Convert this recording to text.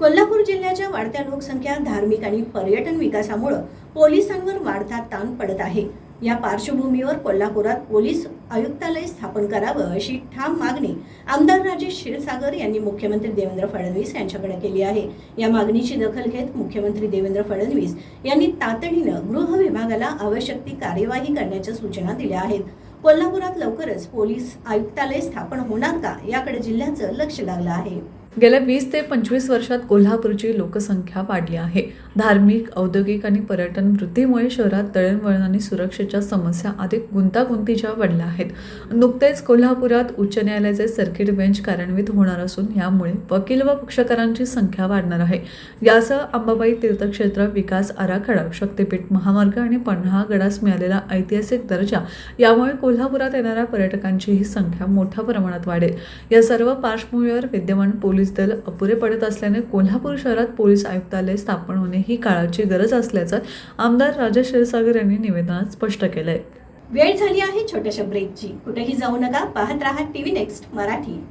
कोल्हापूर जिल्ह्याच्या वाढत्या लोकसंख्या धार्मिक आणि पर्यटन विकासामुळं पोलिसांवर वाढता ताण पडत आहे. या पार्श्वभूमीवर कोल्हापुरात पोलीस आयुक्तालय स्थापन करावं अशी ठाम मागणी आमदार राजेश क्षीरसागर यांनी मुख्यमंत्री देवेंद्र फडणवीस यांच्याकडे केली आहे. या मागणीची दखल घेत मुख्यमंत्री देवेंद्र फडणवीस यांनी तातडीनं गृह विभागाला आवश्यक ती कार्यवाही करण्याच्या सूचना दिल्या आहेत. कोल्हापुरात लवकरच पोलीस आयुक्तालय स्थापन होणार का याकडे जिल्ह्याचं लक्ष लागलं आहे. गेल्या वीस ते पंचवीस वर्षात कोल्हापूरची लोकसंख्या वाढली आहे. धार्मिक औद्योगिक आणि पर्यटन वृद्धीमुळे शहरात दळणवळण आणि सुरक्षेच्या समस्या अधिक गुंतागुंतीच्या वाढल्या आहेत. नुकतेच कोल्हापुरात उच्च न्यायालयाचे सर्किट बेंच कार्यान्वित होणार असून यामुळे वकील व पक्षकारांची संख्या वाढणार आहे. यासह अंबाबाई तीर्थक्षेत्र विकास आराखडा शक्तीपीठ महामार्ग आणि पन्हाळगडास मिळालेला ऐतिहासिक दर्जा यामुळे कोल्हापुरात येणाऱ्या पर्यटकांची ही संख्या मोठ्या प्रमाणात वाढेल. या सर्व पार्श्वभूमीवर विद्यमान पोलीस दल अपुरे पडत असल्याने कोल्हापूर शहरात पोलीस आयुक्तालय स्थापन होणे ही काळाची गरज असल्याचं आमदार राजेश क्षीरसागर यांनी निवेदनात स्पष्ट केलंय. वेळ झाली आहे छोट्याशा ब्रेकची कुठेही जाऊ नका. पाहत राहा टीव्ही नेक्स्ट मराठी.